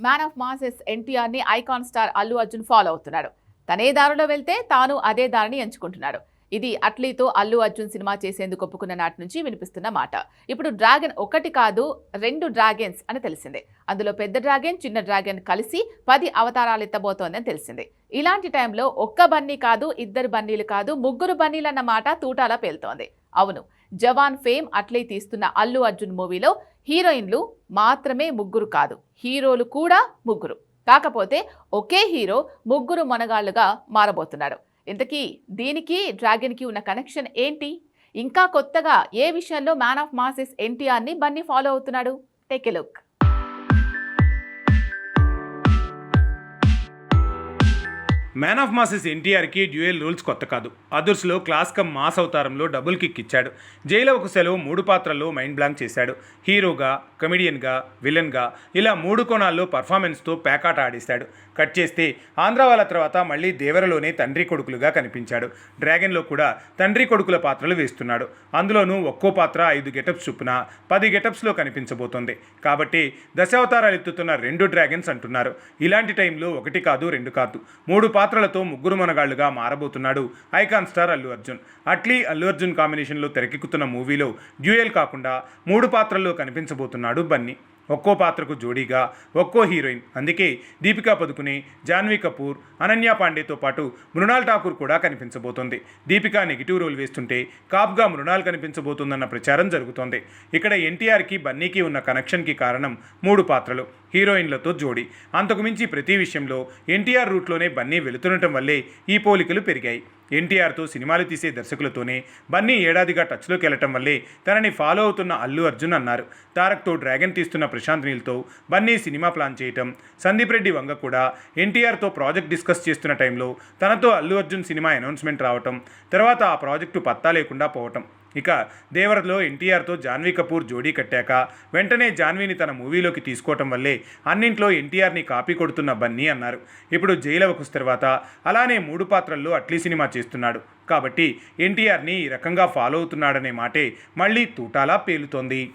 Man of masses ఎన్టీఆర్ని icon star Allu Arjun follow అవుతున్నాడు తనే దారిలో వెళ్తే తాను అదే దారిని ఎంచుకుంటున్నాడు ఇది అట్లీతో అల్లు అర్జున్ సినిమా చేసేందుకు ఒప్పుకున్న నాటి నుంచి వినిపిస్తున్న మాట. ఇప్పుడు డ్రాగన్ ఒకటి కాదు రెండు డ్రాగన్స్ అని తెలిసిందే. అందులో పెద్ద డ్రాగన్ చిన్న డ్రాగన్ కలిసి పది అవతారాలు ఎత్తబోతోందని తెలిసిందే. ఇలాంటి టైంలో ఒక్క బన్నీ కాదు ఇద్దరు బన్నీలు కాదు ముగ్గురు బన్నీలు అన్న మాట తూటాలా పేలుతోంది. అవును. జవాన్ ఫేమ్ అట్లే తీస్తున్న అల్లు అర్జున్ మూవీలో హీరోయిన్లు మాత్రమే ముగ్గురు కాదు. హీరోలు కూడా ముగ్గురు. కాకపోతే ఒకే హీరో ముగ్గురు మనగాళ్ళుగా మారబోతున్నాడు. ఇంతకీ దీనికి డ్రాగన్కి ఉన్న కనెక్షన్ ఏంటి? ఇంకా కొత్తగా ఏ విషయంలో మ్యాన్ ఆఫ్ మాసెస్ ఎన్టీఆర్ని బన్నీ ఫాలో అవుతున్నాడు? Take a look. Man of masses ఎన్టీఆర్కి డ్యూయల్ రూల్స్ కొత్త కాదు. అదుర్స్లో క్లాస్ కమ్ మాస్ అవతారంలో డబుల్ కిక్ ఇచ్చాడు. జైలో ఒక సెలవు మూడు పాత్రల్లో మైండ్ బ్లాంక్ చేశాడు. హీరోగా కమెడియన్గా విలన్గా ఇలా మూడు కోణాల్లో పర్ఫార్మెన్స్తో ప్యాకాట ఆడేశాడు. కట్ చేస్తే ఆంధ్ర వాళ్ళ తర్వాత మళ్ళీ దేవరలోనే తండ్రి కొడుకులుగా కనిపించాడు. డ్రాగన్లో కూడా తండ్రి కొడుకుల పాత్రలు వేస్తున్నాడు. అందులోనూ ఒక్కో పాత్ర ఐదు గెటప్స్ చొప్పున పది గెటప్స్లో కనిపించబోతోంది. కాబట్టి దశావతారాలు ఎత్తుతున్న రెండు డ్రాగన్స్ అంటున్నారు. ఇలాంటి టైంలో ఒకటి కాదు రెండు కాదు. మూడు పాత్ర పాత్రలతో ముగ్గురు మనగాళ్ళుగా మారబోతున్నాడు. Icon star Allu Arjun. Atlee Allu Arjun కాంబినేషన్లో తెరకెక్కుతున్న మూవీలో డ్యూయల్ కాకుండా మూడు పాత్రల్లో కనిపించబోతున్నాడు బన్నీ. ఒక్కో పాత్రకు జోడీగా ఒక్కో హీరోయిన్. అందుకే దీపికా పదుకునే జాన్వీ కపూర్ అనన్య పాండేతో పాటు మృణాల్ ఠాకూర్ కూడా కనిపించబోతోంది. దీపికా నెగిటివ్ రోల్ వేస్తుంటే కాప్గా మృణాల్ కనిపించబోతోందన్న ప్రచారం జరుగుతోంది. ఇక్కడ ఎన్టీఆర్కి బన్నీకి ఉన్న కనెక్షన్కి కారణం మూడు పాత్రలు హీరోయిన్లతో జోడి. అంతకుమించి ప్రతి విషయంలో ఎన్టీఆర్ రూట్లోనే బన్నీ వెళుతుండటం వల్లే ఈ పోలికలు పెరిగాయి. ఎన్టీఆర్తో సినిమాలు తీసే దర్శకులతోనే బన్నీ ఏడాదిగా టచ్లోకి వెళ్ళటం వల్లే తనని ఫాలో అవుతున్న అల్లు అర్జున్ అన్నారు. తారక్తో డ్రాగన్ తీస్తున్న ప్రశాంత్ నీల్తో బన్నీ సినిమా ప్లాన్ చేయటం సందీప్ రెడ్డి వంగ కూడా ఎన్టీఆర్తో ప్రాజెక్ట్ డిస్కస్ చేస్తున్న టైంలో తనతో అల్లు అర్జున్ సినిమా అనౌన్స్మెంట్ రావటం తర్వాత ఆ ప్రాజెక్టు పత్తా లేకుండా పోవటం. ఇక దేవరలో ఎన్టీఆర్తో జాన్వీ కపూర్ జోడీ కట్టాక వెంటనే జాన్వీని తన మూవీలోకి తీసుకోవటం వల్లే అన్నింట్లో ఎన్టీఆర్ని కాపీ కొడుతున్న బన్నీ అన్నారు. ఇప్పుడు జైలవకుస్ తర్వాత అలానే మూడు పాత్రల్లో అట్లీ సినిమా చేస్తున్నాడు. కాబట్టి ఎన్టీఆర్ని ఈ రకంగా ఫాలో అవుతున్నాడనే మాటే మళ్ళీ తూటాలా పేలుతోంది.